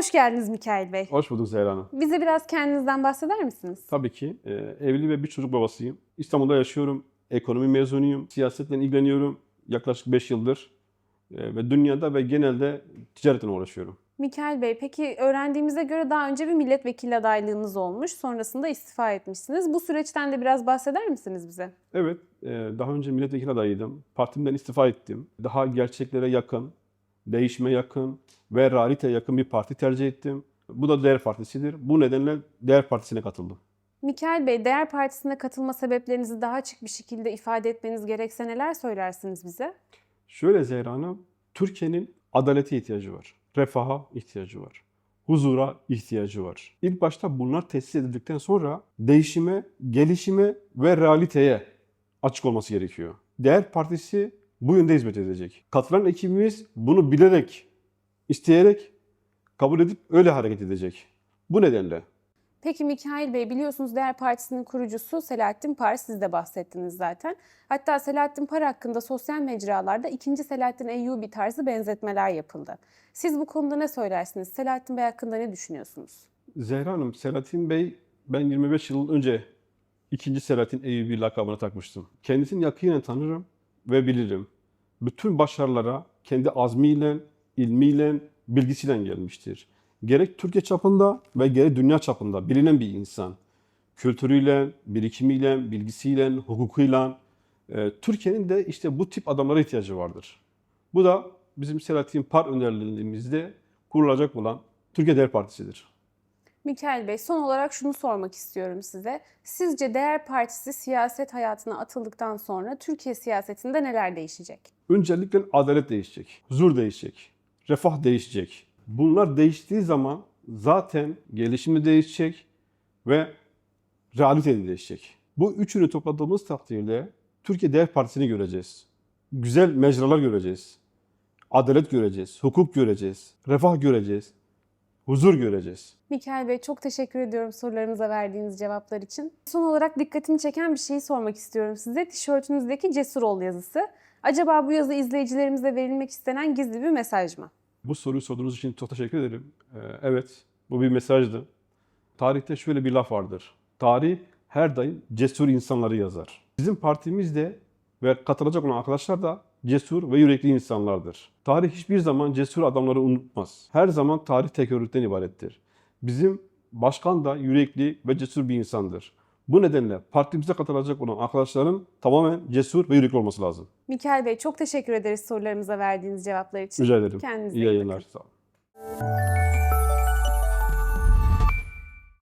Hoş geldiniz Mikail Bey. Hoş bulduk Zehra Hanım. Bize biraz kendinizden bahseder misiniz? Tabii ki e, evli ve bir çocuk babasıyım. İstanbul'da yaşıyorum. Ekonomi mezunuyum. Siyasetle ilgileniyorum. Yaklaşık 5 yıldır. E, ve dünyada ve genelde ticaretle uğraşıyorum. Mikail Bey, peki öğrendiğimize göre daha önce bir milletvekili adaylığınız olmuş. Sonrasında istifa etmişsiniz. Bu süreçten de biraz bahseder misiniz bize? Evet, e, daha önce milletvekili adayıydım. Partimden istifa ettim. Daha gerçeklere yakın, değişime yakın ve realiteye yakın bir parti tercih ettim. Bu da Değer Partisi'dir. Bu nedenle Değer Partisi'ne katıldım. Mikail Bey, Değer Partisi'ne katılma sebeplerinizi daha açık bir şekilde ifade etmeniz gerekse neler söylersiniz bize? Şöyle Zehra Hanım, Türkiye'nin adalete ihtiyacı var. Refaha ihtiyacı var. Huzura ihtiyacı var. İlk başta bunlar tesis edildikten sonra değişime, gelişime ve realiteye açık olması gerekiyor. Değer Partisi bu yönde hizmet edecek. Katılan ekibimiz bunu bilerek, isteyerek kabul edip öyle hareket edecek. Bu nedenle Peki Mikail Bey biliyorsunuz Değer Partisi'nin kurucusu Selahattin Par, siz de bahsettiniz zaten. Hatta Selahattin Par hakkında sosyal mecralarda ikinci Selahattin Eyyubi tarzı benzetmeler yapıldı. Siz bu konuda ne söylersiniz? Selahattin Bey hakkında ne düşünüyorsunuz? Zehra Hanım, Selahattin Bey ben 25 yıl önce ikinci Selahattin Eyyubi lakabını takmıştım. Kendisini yakinen tanırım ve bilirim. Bütün başarılara kendi azmiyle, ilmiyle, bilgisiyle gelmiştir. Gerek Türkiye çapında ve gerek dünya çapında bilinen bir insan. Kültürüyle, birikimiyle, bilgisiyle, hukukuyla. e, Türkiye'nin de işte bu tip adamlara ihtiyacı vardır. Bu da bizim Selahattin Par önderliğimizde kurulacak olan Türkiye Değer Partisi'dir. Mikail Bey son olarak şunu sormak istiyorum size. Sizce Değer Partisi siyaset hayatına atıldıktan sonra Türkiye siyasetinde neler değişecek? Öncelikle adalet değişecek, huzur değişecek, refah değişecek. Bunlar değiştiği zaman zaten gelişimi değişecek ve realite de değişecek. Bu üçünü topladığımız takdirde Türkiye Değer Partisi'ni göreceğiz. Güzel mecralar göreceğiz. Adalet göreceğiz, hukuk göreceğiz, refah göreceğiz, huzur göreceğiz. Mikail Bey çok teşekkür ediyorum sorularımıza verdiğiniz cevaplar için. Son olarak dikkatimi çeken bir şeyi sormak istiyorum size. Tişörtünüzdeki Cesur Ol yazısı. Acaba bu yazı izleyicilerimize verilmek istenen gizli bir mesaj mı? Bu soruyu sorduğunuz için çok teşekkür ederim. Ee, evet, bu bir mesajdı. Tarihte şöyle bir laf vardır. Tarih her daim cesur insanları yazar. Bizim partimiz de ve katılacak olan arkadaşlar da cesur ve yürekli insanlardır. Tarih hiçbir zaman cesur adamları unutmaz. Her zaman tarih tekerrürden ibarettir. Bizim başkan da yürekli ve cesur bir insandır. Bu nedenle partimize katılacak olan arkadaşların tamamen cesur ve yürekli olması lazım. Mikail Bey çok teşekkür ederiz sorularımıza verdiğiniz cevaplar için. Rica ederim. Kendinize İyi iyi yayınlar. Sağ olun.